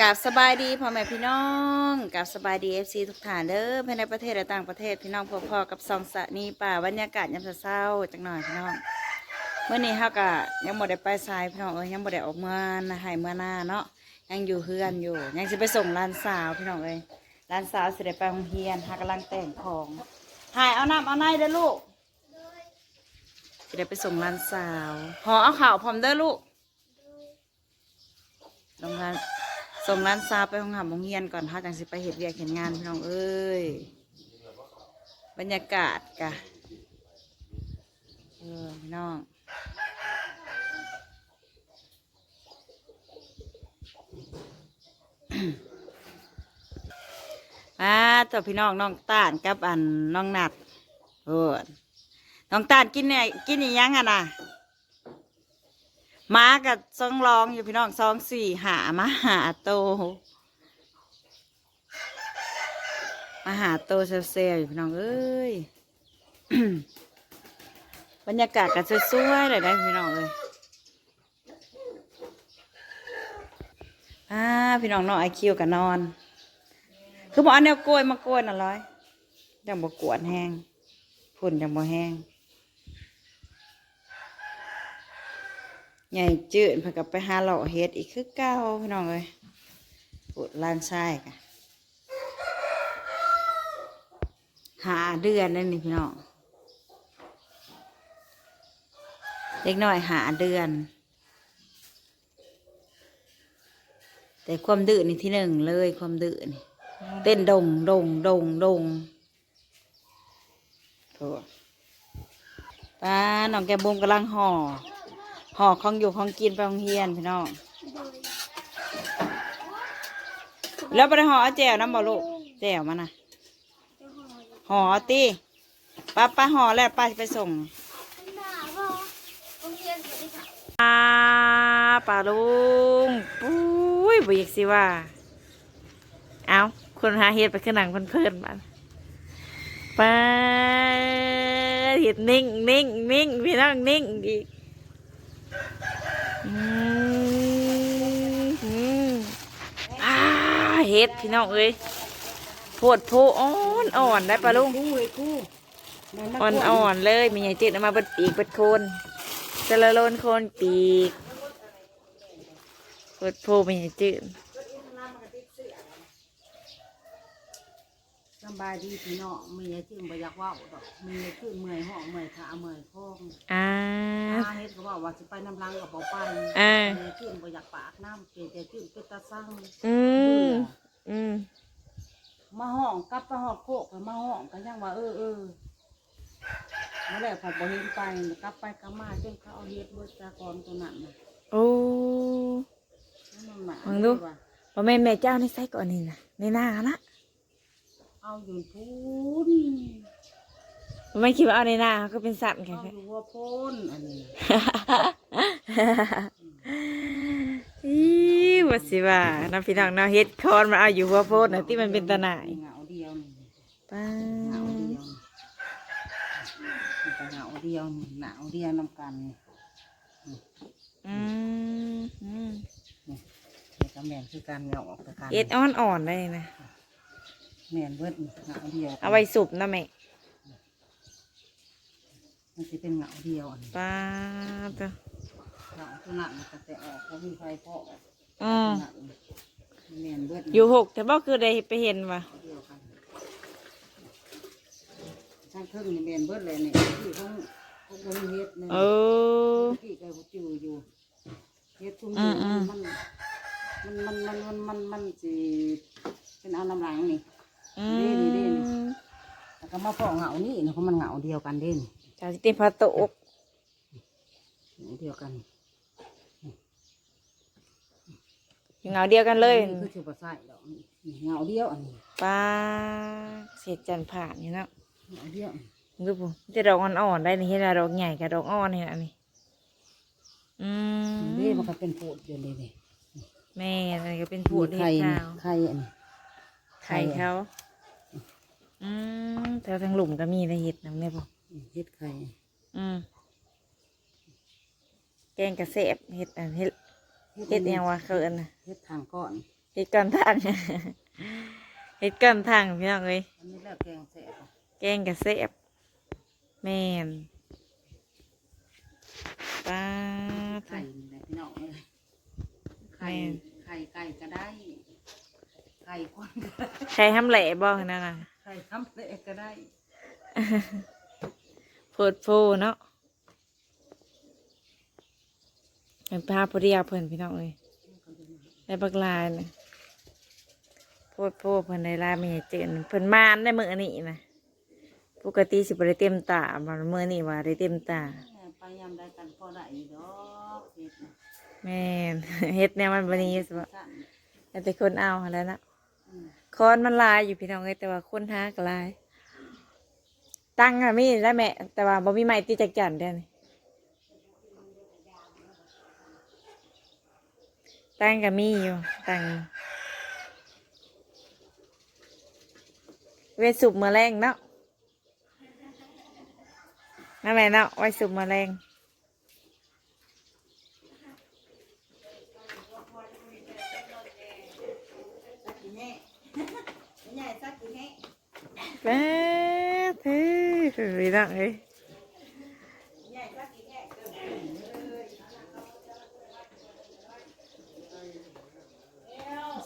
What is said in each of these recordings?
กับสบายดีพ่อแม่พี่น้องกับสบายดีเอฟซีทุกฐานเด้อภายในประเทศและต่างประเทศพี่น้องพอๆกับซองสะนีป่าบรรยากาศยามเช้าจังหน่อยพี่น้องเมื่อนี้เฮากะยังบ่ได้ไปสายพี่น้องเอ้ยยังบ่ได้ออกเมื่อนะให้เมื่อหน้าเนาะยังอยู่เฮือนอยู่ ยังสิไปส่งร้านสาวพี่น้องเอ้ยร้านสาวสิได้ไปโรงเรียนหากำลังแต่งของหายเอาน้ำเอาในเด้อลูกสิได้ไปส่งร้านสาวหอเอาข่าวพร้อมเด้อลูกส่งร้าน ส่งร้านซาไปห้องหามโรงเรียนก่อนเขาจังสิไปเห็ดเวียกเห็นงานพี่น้องเอ้ย บรรยากาศกะ เออพี่น้องอาตัวพี่น้องน้องตาลกับอันน้องนัดโอ้ยน้องตาลกินเนี่ยกินอีหยังอะนะ มากับซองรองอยู่พี่น้องซองสี่หามาหาโตมาหาโตเซลล์อยู่พี่น้องเอ้ยบรรยากาศก็สวยๆเลยนะพี่น้องเอ้ยอ่าพี่น้องนองไอคิวกับนอน คือบอกอันแนวโกยมาโกยน่ะร้อยยังบกกวนแห้งฝุ่นยังบ่แห้ง ใหญ่จืดเพื่อกับไปหาเหล่าเฮ็ดอีกคือเก้าพี่น้องเลยปวดลานไส้กะหาเดือนนั่นนี่พี่น้องเล็กน้อยหาเดือน แต่ความดื้อนี่ที่หนึ่งเลยความดื้อนี่เต้นดงดงดงดงโถ่ป้าน้องแกมบุมกำลังห่อ ห่อของอยู่ของกินไปโรงเรียนพี่น้อง แล้วไปห่อเอาแจวน้ำบ่ลูกแจวมานะห่อตีป้าป้าห่อแล้วป้าสิไปส่งป้าป้าลุงปุ้ยบุยกสิว่า เอาคนหาเห็ดไปขึ้นหนังเพื่อนๆบ้านป้าเห็ดนิ่งนิ่งนิ่งพี่น้องนิ่งอีก เฮ็ดพี่น้องเอ้ยโพดโพอ่อนอ่อนได้ปะลุงคู่ไอ้คู่มันมาอ่อนอ่อนเลยมีใหญ่จิตเอามาเบิดปีกเบิดโคนจะละโลนโคนปีกโพดโพมีใหญ่จิต สำบายดีพี่น้องมีไอ้จึงบ่อยากเว่าดอกมีไอ้คือเมื่อยห้องเมื่อยขาเมื่อยคองอ่า อาเฮ็ดก็บอกว่าสิไปน้ำลังกับบ่ไปอ่ามีไอ้จึงบ่อยากปากน้ำเกแต่จึงเป็นตาสั่งอืม อืม มาห้องกลับไปห้องโคกไปมาห้องก็ยังว่าเออเออมาแล้วพอบ่เห็นไปกลับไปกลับมาจนเขาเอาเฮ็ดเบิดจากรตัวนั้นน่ะโอ้ นั่นน่ะมึงดู ว่าว่าแม่นแม่เจ้าในไส้ก่อนนี่นะในหน้านะ เอาอยู่พูนไม่คิดว่าเอาในหน้าเขาก็เป็นสัตว์แค่เอาอยู่ว่าพูนอันนี้อีว่าสิว่าน้ำพี่น้องเนาะเฮ็ดคอนมาเอาอยู่หัวโพดนะที่มันเป็นตะหน่ายเหงาเดียวนี่ป้าหนาวเดียวมันก็หนาวเดียวหนาวเดียวนำกันนี่อืมอืมเด็กกับแมนคือการเหงาออกจากกันเอ็ดอ่อนอ่อนๆเลยนะ แมนเบิดหนาวเดียวเอาไว้สุบนะแม่มันจะเป็นเหงาเดียวอันนี้ป้าตัวเหงาตัวนั้นมันก็แต่ออกเพราะมีไฟเพาะอืมแมนเบิดอยู่หกแต่บ่คือได้ไปเห็นว่ะเดียวกันช่างเครื่องนี่แมนเบิดเลยเนี่ยที่ของของบริเฮ็ดเนี่ยเออ ที่ไก่จืออยู่เฮ็ดทุ่มอืมอืม มันมันมันมันมันมันมันสิเป็นเอาน้ำหลังนี่ อืนี่นี่นี่มแล้วก็มาเพาะเหงานี่นะเพราะมันเหงาเดียวกันเด่นชาวที่เต็มพาโตกเหงาเดียวกันอยู่เงาเดียวกันเลยนี่คือถือว่าใส่ดอกนี่เหงาเดียวอันนี้ป้าเสียจันผ่านนี่เนาะเหงาเดียวมึงดูผมจะดอกอ่อนๆได้นี่เห็นไหมดอกใหญ่กับดอกอ่อนเห็นอันนี้อืมนี่มันก็เป็นผูดอยู่นี่นี่แม่อะไรก็เป็นผูดมีเห็ไข่ดนี่ขาวไข่อันนี้ไข่เขา อืมแถวทางหลุมก็มีนะเห็ดนะแม่บอกอืมเฮ็ดไข่อืมแกงกระเสบเห็ดอันเห็ดเห็ดยังวะเขาเอินนะเฮ็ดทางก้อนเเห็ดก่อนทาง เห็ดก่อนทางพี่น้องเอ้ยอันนี้แล้วแกงแสบแกงกระเสบแม่นปลาไข่นี่แหละพี่น้องเอ้ยไข่แม่นไข่ไก่ก็ได้ ไข่คนก็ได้ใครทำแหล่บ่นั่นน่ะ ไข่ทำเละก็ได้ โพดโพเนาะเป็นปลาพอดีเพิ่นพี่น้องเอ้ยได้บักลายนะโพดโพเพิ่นได้ลายไม่เจนเพิ่นมานได้มื้อนี้นะปกติสิบ่ได้เต็มตาบัดมื้อนี้ว่าได้เต็มตาไปยำได้กันพอได้อยู่ดอกเห็ดน่ะแม่นเฮ็ดแนวมันบ่นี้สิบ่สั้นแล้วแต่คนเอาหั่นแหล้วนะอืมคอนมันลายอยู่พี่น้องเอ้ยแต่ว่าคนหาก็ลาย ตั้งอะมีได้แม่ แต่ว่าบ่มีไม้ตีจักจันเด้อนี่ตั้งก็มีอยู่ตั้งเวทสุบมือแรงเนาะนั่นแหละเนาะไว้สุบมือแรงแป๊บเฮ้ ยพี่น้องเอ้ย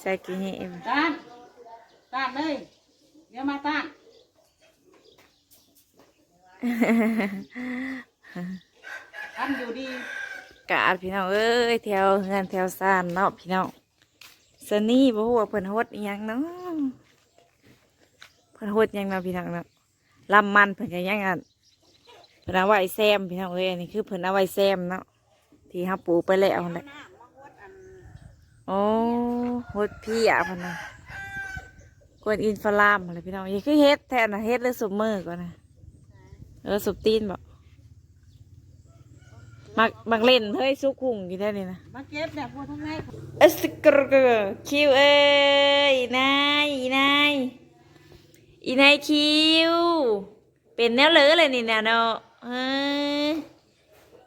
ใส่กี่เหี้ยตานตานเลยเดี๋ยวมาตานทำอยู่ดีกาดพี่น้องเอ้ยแถวเงินแถวซานเนาะพี่น้องสนี่บ่ฮู้ว่าเพิ่นโฮดอิหยังเนาะเพิ่นโฮดอิหยังเนาะพี่น้องเนาะ ลำมันเพิ่นก็ยังอะเพิ่นเอาไว้แซมพี่น้องเอ้ยอันนี้คือเพิ่นเอาไว้แซมเนาะที่เฮาปลูกไปแล้วนั่นแหละโอ้โฮดพี่อะเพิ่นน่ะกวนอินฟลามอะไรพี่น้องนี่คือเฮ็ดแทนน่ะเฮ็ดหรือสุบมือก่อนนะเออสุบตีนบ่มักมักเล่นเฮ้ยสุกุ่งอยู่ได้นี่นะมาเก็บแบบพวกทั้งในเอสกรกคิวเอ้ยอีนายอีนาย อีนายคิว เป็นแนวเลอเลยนี่นะเนาะเฮ้ย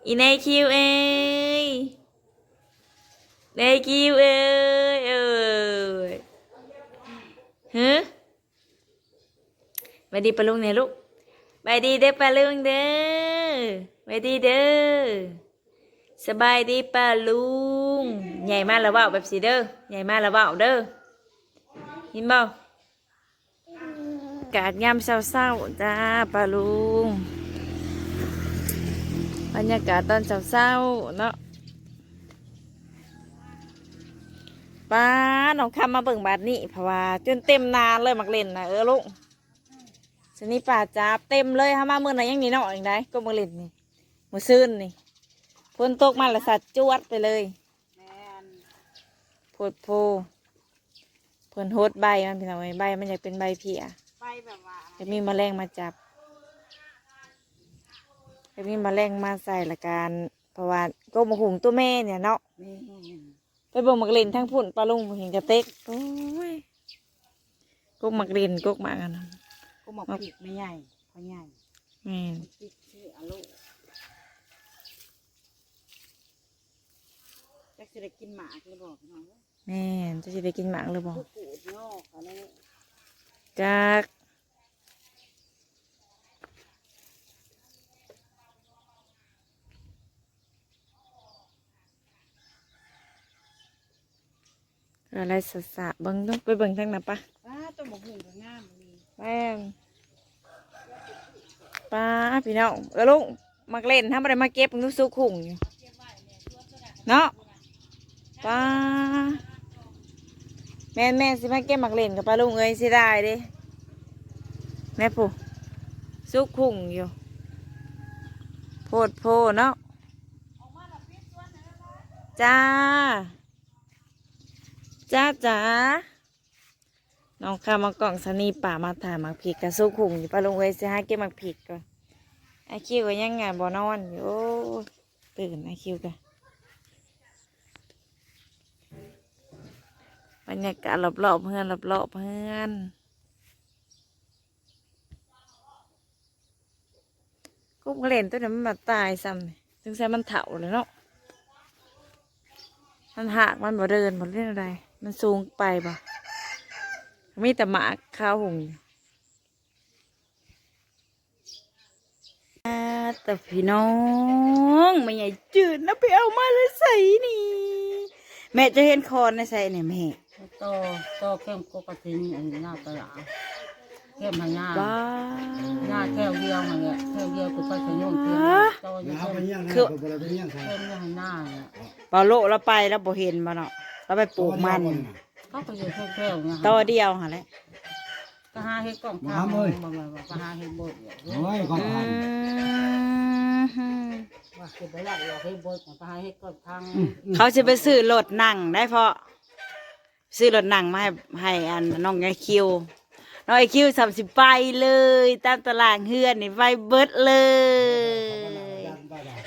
อีนายคิวเอ้ยนายคิวเอ้ยเอ้ยฮะไปดีปะลุงเนี่ยลูกไปดีเด้อปะลุงเด้อไปดีเด้อสบายดีป้าลุง ใหญ่มากแล้วเว่าแบบสีเด้อใหญ่มากแล้วเว่าเด้อยินบ่ กาดยามเศร้าๆจ้าป้าลุง บรรยากาศตอนเศร้าๆเนาะป้าน้องคำมาเบิ่งบาดนี้เพราะว่าจนเต็มนานเลยมักเล่นนะเออลุงสนี่ป่าจับเต็มเลยฮะมาเมื่อไหร่ยังนี่เนาะอย่างไรก็มาเล่นนี่มือซื่นนี่ฝนตกมาและสัตว์จวดไปเลยแมนโพดโพเพิ่นโฮดใบมันพี่น้องเอ้ยใบมันอยากเป็นใบเพียไป แบบว่าจะมีแมลงมาจับจะมีแมลงมาใส่ละกันเพราะว่าก็มาหุงตัวแม่เนี่ยเนาะแม่นไปเบ่งมักเล่นทั้งพุ่นปลาลุงเห็นกระเต็กโอ้ยกกมักเล่นกกมากันนะกูบอกผิดไม่ใหญ่พอใหญ่แม่นผิดชื่ออาลุจักสิได้กินหมากเลยบอกน้องว่าแม่นจะสิได้กินหมากหรือบ่ผู้กูดนอกอะไรจัก อะไรสะสะเบิ่งต้องไปเบิ่งทางหน้าปะว้าตัวบอกหุ่นก็งามเลยแม่งป้าพี่น้องเออลุงมักเล่นถ้าไม่ได้มาเก็บนุสุขุงอยู่เนาะป้าแม่นแม่สิมาเก็บมักเล่นกับป้าลุงเอ้ยสิได้เด้แม่ปู่สุขุงอยู่โพดโพเนาะจ้า จ้าจ้าน้องข้ามากล่องสนีป่ามาถ่ายมักผิดกับสู้ขุงอยู่ปะลงเวสิให้เก็บมักผิดก่อนไอคิวก็ยังไงบ่นอนอยู่โอ้ตื่นไอคิวกันบรรยากาศรอบๆเพื่อนรอบๆเพื่อนกุ๊กเล่นตัวนี้มันมาตายซ้ำถึงใส่มันเถ่าเลยเนาะมันหักมันบ่เดินบ่เล่นอะไร มันสูงไปปะมีแต่หมาข้าวหงอ่าแต่พี่น้องไม่ใหญ่จืดนะไปเอามาเลยใส่นี่ แม่จะเห็นคอนในใส่เนี่ยแม่โตโตเข้มกกระทิงอันนี้หน้าตลาดเข้มหายาว้าหน้าแค่วเดียวมาเนี่ยแค่วเดียวคือไปขยุ่งเทียนโตอยู่เอาเข้มไปเยี่ยงนะคือเอาไปเยี่ยงใส่เข้มเนี่ยหน้าเนี่ยเปาโลเราไปแล้วบ่เห็นมาเนาะ เราไปปลูกมันเขาก็อยู่แค่แค่วเนี่ยต่อเดียวหะแหละก็หาเห็ดกล่องทางบ่บ่บ่ก็หาเห็ดบดเนี่ยโอ้ยของอืพันมว่าคือไปละอยากเห็ดบดก็หาเห็ดกล่องทางเขาจะไปซื้อรถนั่งได้เพราะซื้อรถนั่งมาให้ให้อันน้องไอคิวน้องไอคิวสามสิบไปเลยตามตารางเฮือนนี่ไปเบิดเลย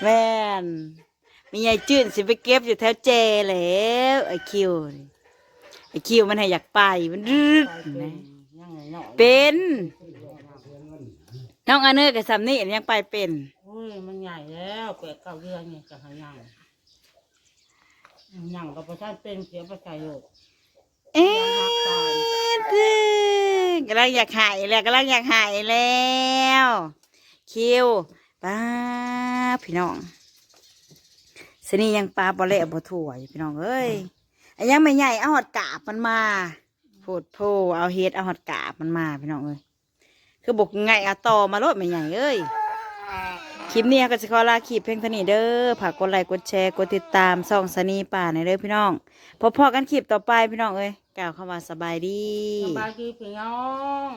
แม่น มีไงจื้นสิไปเก็บอยู่แถวเจแล้วไอคิวนี่ไอคิวมันให้อยากไปมันรึดไปนะยังไงเนาะเป็นน้องอันเนอร์กับซัมนี่ยังไปเป็นโอ้ยมันใหญ่แล้วแปดเก้าเดือนนี่ก็หายังยังก็ประชาเป็นเสียประชาโยกเอ๊ะเด้อกำลังอยากหายแล้วกำลังอยากหายแล้ว คิวป้าพี่น้อง สนี่ยังปลาบอเละบถั่วอยู่พี่น้องเอ้ยอันยังไม่ใหญ่เอาหอดกาบมันมาโพดโพเอาเฮ็ดเอาหอดกาบมันมาพี่น้องเอ้ยคือบอกไงเอาต่อมาโลดไม่ใหญ่เอ้ยคลิปนี้ก็จะขอลาคลิปเพียงเท่านี้เด้อฝากกดไลค์กดแชร์กดติดตามส่องสนีป่าในเด้อพี่น้องพบพอกันคลิปต่อไปพี่น้องเอ้ยกล่าวคำว่าสบายดีสบายดีพี่น้อง